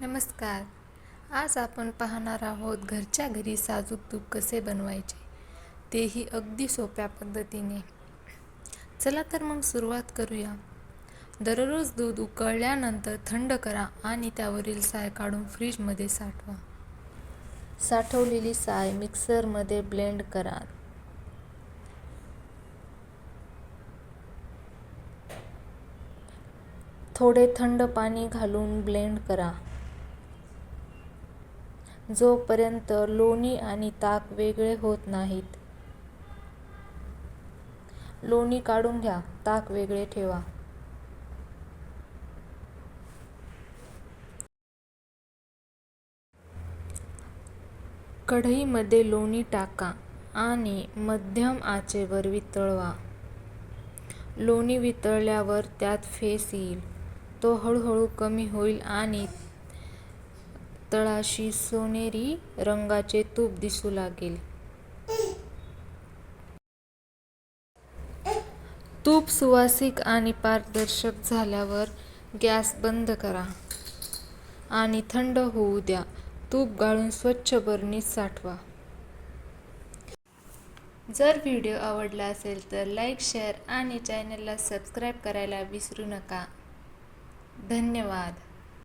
नमस्कार. आज आपण पाहणार आहोत घरच्या घरी साजूक तूप कसे बनवायचे तेही अगदी सोप्या पद्धतीने. चला तर मग सुरुवात करूया. दररोज दूध उकळल्यानंतर थंड करा आणि त्यावरील साय काढून फ्रीजमध्ये साठवा. साठवलेली साय मिक्सरमध्ये ब्लेंड करा. थोडे थंड पाणी घालून ब्लेंड करा. जोपर्यंत लोणी आणि ताक वेगळे होत नाहीत. लोणी काढून घ्या ताक वेगळे ठेवा. कढईमध्ये लोणी टाका आणि मध्यम आचेवर वितळवा. लोणी वितळल्यावर त्यात फेस येईल. तो हळूहळू कमी होईल आणि तळाशी सोनेरी रंगाचे तूप दिसू लागेल. तूप सुवासिक आणि पारदर्शक झाल्यावर गॅस बंद करा. आणि थंड होऊ द्या. तूप गाळून स्वच्छ बरणीत साठवा. जर व्हिडिओ आवडला असेल तर लाईक शेअर आणि चॅनलला सबस्क्राईब करायला विसरू नका. धन्यवाद.